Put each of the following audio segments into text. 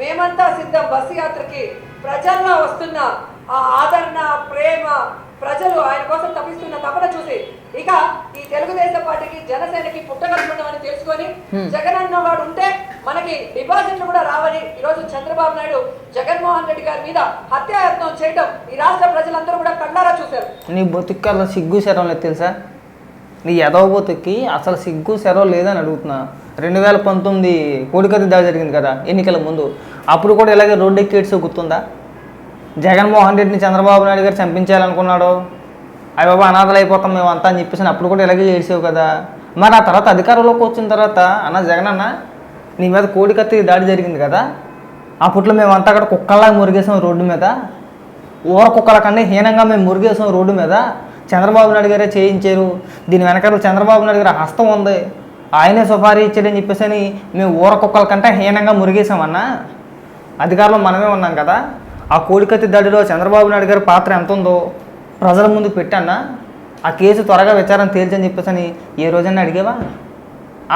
మేమంతా సిద్ధం బస్సు యాత్రకి ప్రజల్లో వస్తున్న ఆ ఆదరణ ప్రేమ ప్రజలు ఆయన కోసం తప్పిస్తున్న తపన చూసి ఇక ఈ తెలుగుదేశం పార్టీకి జనసేనకి పుట్టగలుగుతామని తెలుసుకొని జగన్ అన్న వాడు ఉంటే మనకి డిపాజిట్లు కూడా రావని ఈరోజు చంద్రబాబు నాయుడు జగన్మోహన్ రెడ్డి గారి మీద హత్యాయత్నం చేయడం ఈ రాష్ట్ర ప్రజలందరూ కూడా కళ్ళారా చూశారు. నీ బతుక్కి అసలు సిగ్గు శరం లేదు తెలుసా? నీ ఎదవ బతుక్కి అసలు సిగ్గు శరం లేదని అడుగుతున్నా. రెండు వేల పంతొమ్మిది కోడికత్తి దాడి జరిగింది కదా ఎన్నికల ముందు. అప్పుడు కూడా ఇలాగే రోడ్డు ఎక్కేట్స్ గుర్తుందా? జగన్మోహన్ రెడ్డిని చంద్రబాబు నాయుడు గారు చంపించాలనుకున్నాడు. అవి బాబా అనాథలు అయిపోతాం మేము అంతా అని చెప్పేసి అప్పుడు కూడా ఇలాగే ఏడ్చావు కదా. మరి ఆ తర్వాత అధికారంలోకి వచ్చిన తర్వాత అన్న జగన్ అన్న నీ మీద కోడికత్తి దాడి జరిగింది కదా. అప్పట్లో మేమంతా అక్కడ కుక్కల్లాగా మురిగేసాం రోడ్డు మీద. ఊర కుక్కల కన్నా హీనంగా మేము మురిగేసాం రోడ్డు మీద. చంద్రబాబు నాయుడు గారే చేయించారు. దీని వెనకాల చంద్రబాబు నాయుడు గారి హస్తం ఉంది. ఆయనే సుపారీ ఇచ్చాడని చెప్పేసి అని మేము ఊర కుక్కల కంటే హీనంగా మురిగేసామన్నా అధికారంలో మనమే ఉన్నాం కదా. ఆ కోడికత్తి దాడిలో చంద్రబాబు నాయుడు గారి పాత్ర ఎంత ఉందో ప్రజల ముందు పెట్టన్నా ఆ కేసు త్వరగా విచారణ తేల్చని చెప్పేసి అని ఏ రోజైనా అడిగేవా?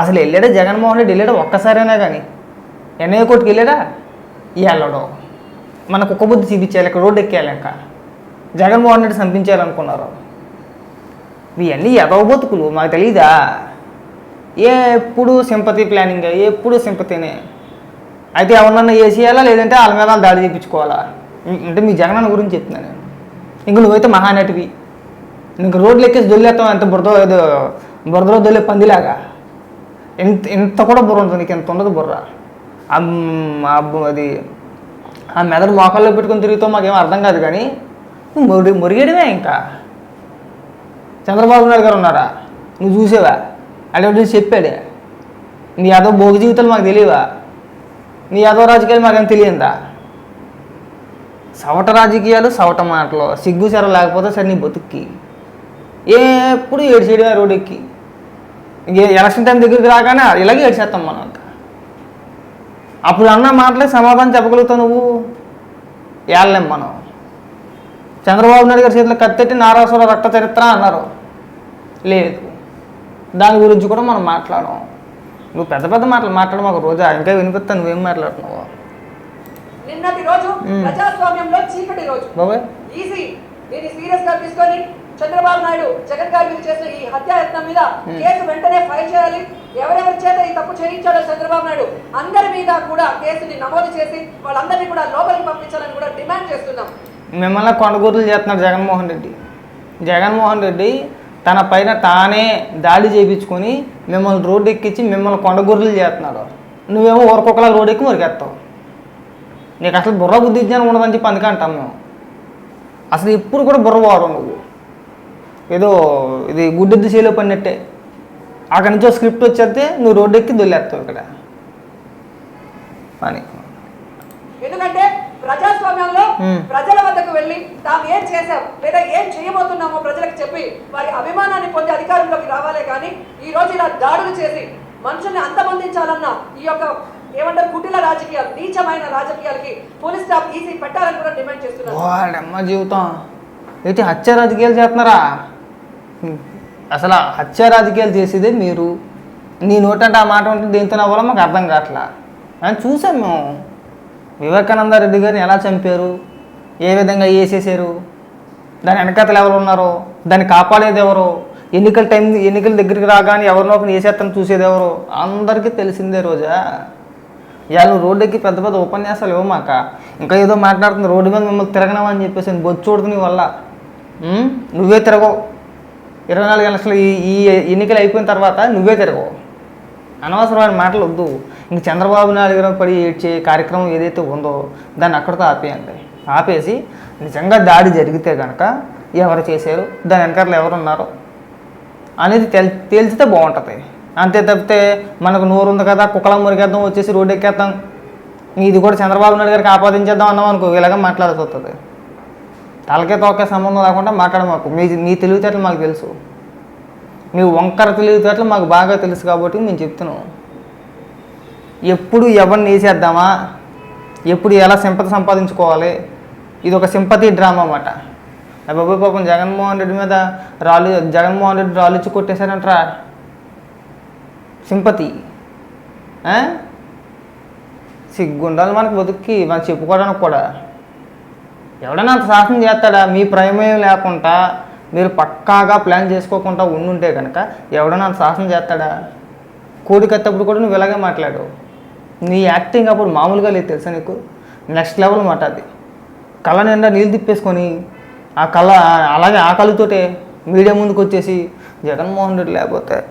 అసలు వెళ్ళాడా జగన్మోహన్ రెడ్డి? వెళ్ళాడా ఒక్కసారైనా కానీ ఎన్ఐ కోర్టుకి వెళ్ళాడా? వెళ్ళడు. మన కుక్క బుద్ధి చూపించాలి ఇక్కడ రోడ్డు ఎక్కేయాలి ఇంకా. జగన్మోహన్ రెడ్డి చంపించాలనుకున్నారు. ఇవన్నీ ఎదవబతుకులు మాకు తెలీదా? ఎప్పుడు సింపతి ప్లానింగ్ ఎప్పుడు సింపతినే? అయితే ఎవరినన్నా వేసేయాలా లేదంటే వాళ్ళ మీద వాళ్ళు దాడి చేయించుకోవాలా? అంటే మీ జగనన్న గురించి చెప్తున్నాను నేను. ఇంక నువ్వైతే మహానటివి. ఇంక రోడ్లు ఎక్కేసి దొల్లేస్తావు ఎంత బురద ఏదో బురదలో దొల్లే పందిలాగా. ఇంత ఇంత కూడా బుర్ర ఉంటుంది నీకు ఎంత ఉండదు బుర్ర. అది ఆ మెదడు మోకాల్లో పెట్టుకొని తిరుగుతావు మాకేం అర్థం కాదు కానీ మురి మురిగేయడమే ఇంకా. చంద్రబాబు నాయుడు గారు ఉన్నారా? నువ్వు చూసేవా? అడవి చెప్పాడే. నీ యాదవ భోగి జీవితాలు మాకు తెలియవా? నీ యాదవ రాజకీయాలు మాకేం తెలియందా? సవట రాజకీయాలు సవట మాటలు. సిగ్గు సెర లేకపోతే సరే నీ బతుక్కి. ఎప్పుడు ఏడ్చేయడమే రోడ్ ఎక్కి. ఇంక ఎలక్షన్ టైం దగ్గరికి రాగానే ఇలాగే ఏడ్చేస్తాం మనం అంతా అప్పుడు అన్న మాటలే సమాధానం చెప్పగలుగుతావు నువ్వు? ఏళ్ళలేం మనం. చంద్రబాబు నాయుడు గారి చేతిలో కత్తెట్టి నారాసుర రక్త చరిత్ర అన్నారు. లేదు. దాని గురించి కూడా మనం మాట్లాడము. నువ్వు పెద్ద పెద్ద మాటలు మాట్లాడడం ఒక రోజా ఇంకా వినిపిస్తా నువ్వేం మాట్లాడుతున్నావు. నిన్నటి రోజు ప్రజాస్వామ్యంలో చీకటి రోజు. బాబాయ్. ఈజీ దీన్ని సీరియస్గా తీసుకొని చంద్రబాబు నాయుడు జగన్ గారి మీద చేసిన ఈ హత్యాయత్నం మీద కేసు వెంటనే ఫైల్ చేయాలి. ఎవరెవరి చేత ఈ తప్పు చేయించాడో చంద్రబాబు నాయుడు అందరి మీద కూడా కేసుని నమోదు చేసి వాళ్ళందరినీ కూడా లోపలికి పంపించాలని కూడా డిమాండ్ చేస్తున్నాం. మిమ్మల్ని కొండగూరులు చేస్తున్నాడు జగన్మోహన్ రెడ్డి. జగన్మోహన్ రెడ్డి తన పైన తానే దాడి చేయించుకొని మిమ్మల్ని రోడ్డు ఎక్కించి మిమ్మల్ని కొండగొర్రెలు చేస్తున్నాడు. నువ్వేమో ఊరకొకలా రోడ్డు ఎక్కి మురికేస్తావు నీకు అసలు బుర్ర బుద్ధి జ్ఞానం ఉండదని చెప్పి అందుకే అంటాం మేము. అసలు ఇప్పుడు కూడా బుర్ర వాడు నువ్వు. ఏదో ఇది గుడ్డెద్దు చేలో పడినట్టే. అక్కడి నుంచి ఒక స్క్రిప్ట్ వచ్చేస్తే నువ్వు రోడ్డు ఎక్కి దొల్లేస్తావు ఇక్కడ. అని ప్రజల వద్దకు వెళ్ళి తాము ఏం చేశాం లేదా ఏం చేయబోతున్నామో ప్రజలకు చెప్పి వారి అభిమానాన్ని పొంది అధికారంలోకి రావాలే కానీ ఈ రోజు ఇలా దాడులు చేసి మనుషుల్ని అంతమందించాలన్న ఈ యొక్క ఏమంటారు కుటిల రాజకీయాలు నీచమైన రాజకీయాలకి పోలీస్ స్టాఫ్ ఈసీ పెట్టాలని కూడా డిమాండ్ చేస్తున్నారు. జీవితం. అయితే హత్య రాజకీయాలు చేస్తున్నారా? అసలు హత్య రాజకీయాలు చేసేదే మీరు. నీ నోటంటే ఆ మాట ఉంటే దేంతో నవ్వాలో మాకు అర్థం కావట్లా. అని చూసాం మేము. వివేకానంద రెడ్డి గారిని ఎలా చంపారు? ఏ విధంగా వేసేసారు దాని వెనకాతలు ఎవరు ఉన్నారో? దాన్ని కాపాడేది ఎవరో? ఎన్నికల టైం ఎన్నికల దగ్గరికి రాగానే ఎవరినో ఒకరిని వేసేస్తాను చూసేది ఎవరో? అందరికీ తెలిసిందే రోజా. ఇవాళ నువ్వు రోడ్డుకి పెద్ద పెద్ద ఉపన్యాసాలు ఇవ్వమాక ఇంకా ఏదో మాట్లాడుతుంది రోడ్డు మీద మిమ్మల్ని తిరగనమని చెప్పేసి బొచ్చుడుతు నీ వల్ల. నువ్వే తిరగవు. ఇరవై నాలుగు లక్షలు ఈ ఈ ఎన్నికలు అయిపోయిన తర్వాత నువ్వే తిరగవు. అనవసరమైన మాటలు వద్దు. ఇంక చంద్రబాబు నాయుడు గారు పడి ఏడ్చే కార్యక్రమం ఏదైతే ఉందో దాన్ని అక్కడితో ఆపేయండి. ఆపేసి నిజంగా దాడి జరిగితే కనుక ఎవరు చేశారు? దాని వెనకాల ఎవరు ఉన్నారు అనేది తెల్ తేల్చితే బాగుంటుంది. అంతే తప్పితే మనకు నోరు ఉంది కదా కుక్కలం మురికేద్దాం వచ్చేసి రోడ్డు ఎక్కేద్దాం ఇది కూడా చంద్రబాబు నాయుడు గారికి ఆపాదించేద్దాం అన్నాం అనుకో ఇలాగ మాట్లాడాల్సి వస్తుంది తలకే తోకే సంబంధం లేకుండా మాట్లాడమాకు మీ మీ తెలివితేటలు మాకు తెలుసు. మీ వంకర తెలివితేటలు మాకు బాగా తెలుసు కాబట్టి మేము చెప్తున్నాం. ఎప్పుడు ఎవరిని వేసేద్దామా? ఎప్పుడు ఎలా సంపద సంపాదించుకోవాలి? ఇది ఒక సింపతి డ్రామా అన్నమాట. బాబు పాపం జగన్మోహన్ రెడ్డి మీద రాళ్ళు జగన్మోహన్ రెడ్డి రాళ్ళు ఇచ్చి కొట్టేశారంటరా. సింపతి. సిగ్గుండాలి సిగ్గు మనకి బతుక్కి మనం చెప్పుకోవడానికి కూడా. ఎవడైనా అంత సాహసం చేస్తాడా? మీ ప్రమేయం లేకుండా మీరు పక్కాగా ప్లాన్ చేసుకోకుండా ఉండుంటే కనుక ఎవడైనా అంత సాహసం చేస్తాడా? కోడికెత్తప్పుడు కూడా నువ్వు ఇలాగే మాట్లాడు నీ యాక్టింగ్ అప్పుడు మామూలుగా లేదు తెలుసా నీకు? నెక్స్ట్ లెవెల్ మాట అది. కళ్ళ నిండా నీళ్ళు తిప్పేసుకొని ఆ కళ్ళ అలాగే ఆ కళ్ళతోటే మీడియా ముందుకు వచ్చేసి జగన్మోహన్ రెడ్డి లేకపోతే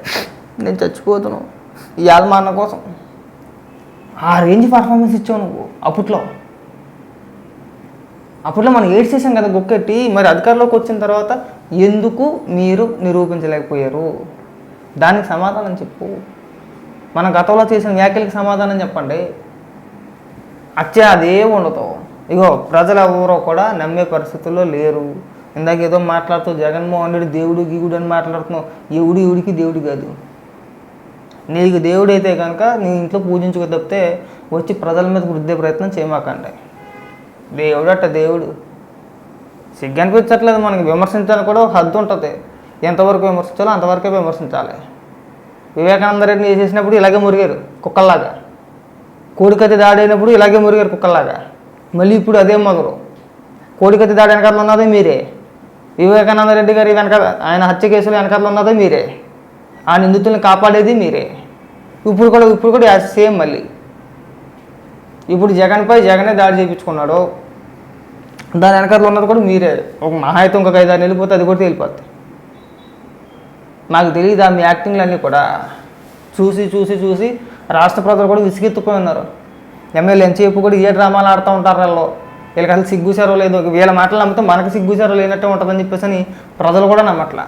నేను చచ్చిపోతున్నాను ఇవాళ మా అన్న కోసం. ఆ రేంజ్ పర్ఫార్మెన్స్ ఇచ్చావు నువ్వు అప్పట్లో. అప్పట్లో మనం ఏడ్ చేసాం కదా గుక్కెట్టి మరి అధికారంలోకి వచ్చిన తర్వాత ఎందుకు మీరు నిరూపించలేకపోయారు? దానికి సమాధానం చెప్పు. మన గతంలో చేసిన వ్యాఖ్యలకి సమాధానం చెప్పండి. అచ్చే అదే ఉండదు. ఇగో ప్రజలు ఎవరో కూడా నమ్మే పరిస్థితుల్లో లేరు. ఇందాక ఏదో మాట్లాడుతూ జగన్మోహన్ రెడ్డి దేవుడు గీగుడు అని మాట్లాడుతున్నావు. ఎవడు ఎవడికి దేవుడు కాదు. నీకు దేవుడు అయితే కనుక నీ ఇంట్లో పూజించుకో తప్పితే వచ్చి ప్రజల మీద వృద్ధి ప్రయత్నం చేయమాకండి. దేవుడు అట్ట దేవుడు. సిగ్గు అనిపించట్లేదు మనకి. విమర్శించడానికి కూడా ఒక హద్దు ఉంటుంది. ఎంతవరకు విమర్శించాలో అంతవరకే విమర్శించాలి. వివేకానంద రెడ్డిని చేసేసినప్పుడు ఇలాగే మురిగారు కుక్కల్లాగా. కోడికత్తి దాడైనప్పుడు ఇలాగే మురిగారు కుక్కల్లాగా. మళ్ళీ ఇప్పుడు అదే మొదలు కోడికత్తి దాడి వెనకాల ఉన్నదే మీరే. వివేకానంద రెడ్డి గారి వెనక ఆయన హత్య కేసులు వెనకాల ఉన్నదే మీరే. ఆ నిందితుల్ని కాపాడేది మీరే. ఇప్పుడు కూడా ఇప్పుడు కూడా సేమ్ మళ్ళీ. ఇప్పుడు జగన్పై జగనే దాడి చేయించుకున్నాడు దాని వెనకాల ఉన్నది కూడా మీరే. ఒక మహా అయితే ఇంకొక ఐదు వెళ్ళిపోతే అది కూడా తేలిపోద్ది. నాకు తెలియదు ఆ మీ యాక్టింగ్లు అన్నీ కూడా. చూసి చూసి చూసి రాష్ట్ర ప్రజలు కూడా విసిగెత్తుపోయి ఉన్నారు. ఎమ్మెల్యే ఎంతసేపు కూడా ఏ డ్రామాలు ఆడుతూ ఉంటారు వాళ్ళు. వీళ్ళకి అసలు సిగ్గుసారో లేదు వీళ్ళ మాటలు నమ్మితే మనకు సిగ్గుసారో లేనట్టే ఉంటుందని చెప్పేసి అని ప్రజలు కూడా నమ్మట్లా.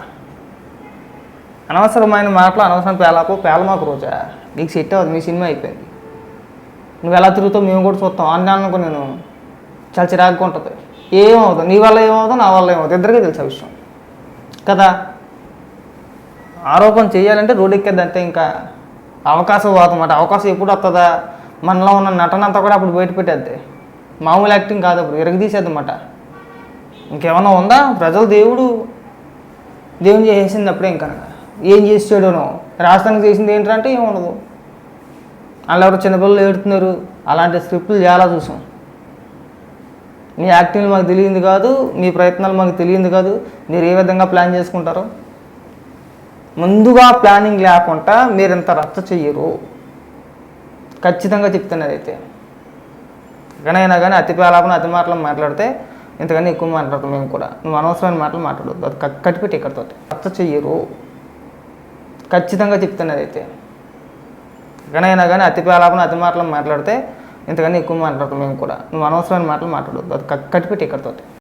అనవసరమైన మాటలు అనవసరం పేలాపు పేలమాకు రోజా. నీకు సెట్ అవ్వదు మీ సినిమా అయిపోయింది. నువ్వు ఎలా తిరుగుతావు మేము కూడా చూస్తాం. అన్నీ అనుకో నేను. చాలా చిరాకుగా ఉంటుంది. ఏమవుతుంది నీ వల్ల ఏమవుతుంది నా వల్ల ఏమవుతుంది ఇద్దరికీ తెలుసు ఆ విషయం. కదా? ఆరోపణ చేయాలంటే రోడ్డు ఎక్కేది అంతే ఇంకా. అవకాశం పోతుందన్నమాట అవకాశం ఎప్పుడు వస్తుందా మనలో ఉన్న నటన అంతా కూడా అప్పుడు బయట పెట్టేద్ది. మామూలు యాక్టింగ్ కాదు అప్పుడు ఇరగదీసేద్దన్నమాట ఇంకేమన్నా ఉందా? ప్రజలు దేవుడు దేవుని చేసింది అప్పుడే ఇంకా. ఏం చేసాడోనో రాష్ట్రానికి చేసింది ఏంటంటే ఏమి ఉండదు. వాళ్ళు ఎవరు చిన్నపిల్లలు ఏడుతున్నారు. అలాంటి స్క్రిప్ట్లు చాలా చూసాం. మీ యాక్టింగ్ మాకు తెలియంది కాదు మీ ప్రయత్నాలు మాకు తెలియంది కాదు. మీరు ఏ విధంగా ప్లాన్ చేసుకుంటారు? ముందుగా ప్లానింగ్ లేకుండా మీరు ఇంత రచ్చ చెయ్యరు. ఖచ్చితంగా చెప్తున్నది అయితే ఎక్కడైనా కానీ అతి పేలాపన అతి మాటలు మాట్లాడితే ఇంతకన్నా ఎక్కువ మాట్లాడతాం మేము కూడా. నువ్వు అనవసరమైన మాటలు మాట్లాడద్దు. అది కట్టిపెట్టి ఇక్కడితో రచ్చ చెయ్యరు. ఖచ్చితంగా చెప్తున్నది అయితే ఎక్కడైనా కానీ అతి పేలాపన అతి మాటలు మాట్లాడితే ఇంతకన్నా ఎక్కువ మాట్లాడతాం మేము కూడా. నువ్వు అనవసరమైన మాటలు మాట్లాడద్దు. అది కట్టిపెట్టి ఇక్కడితో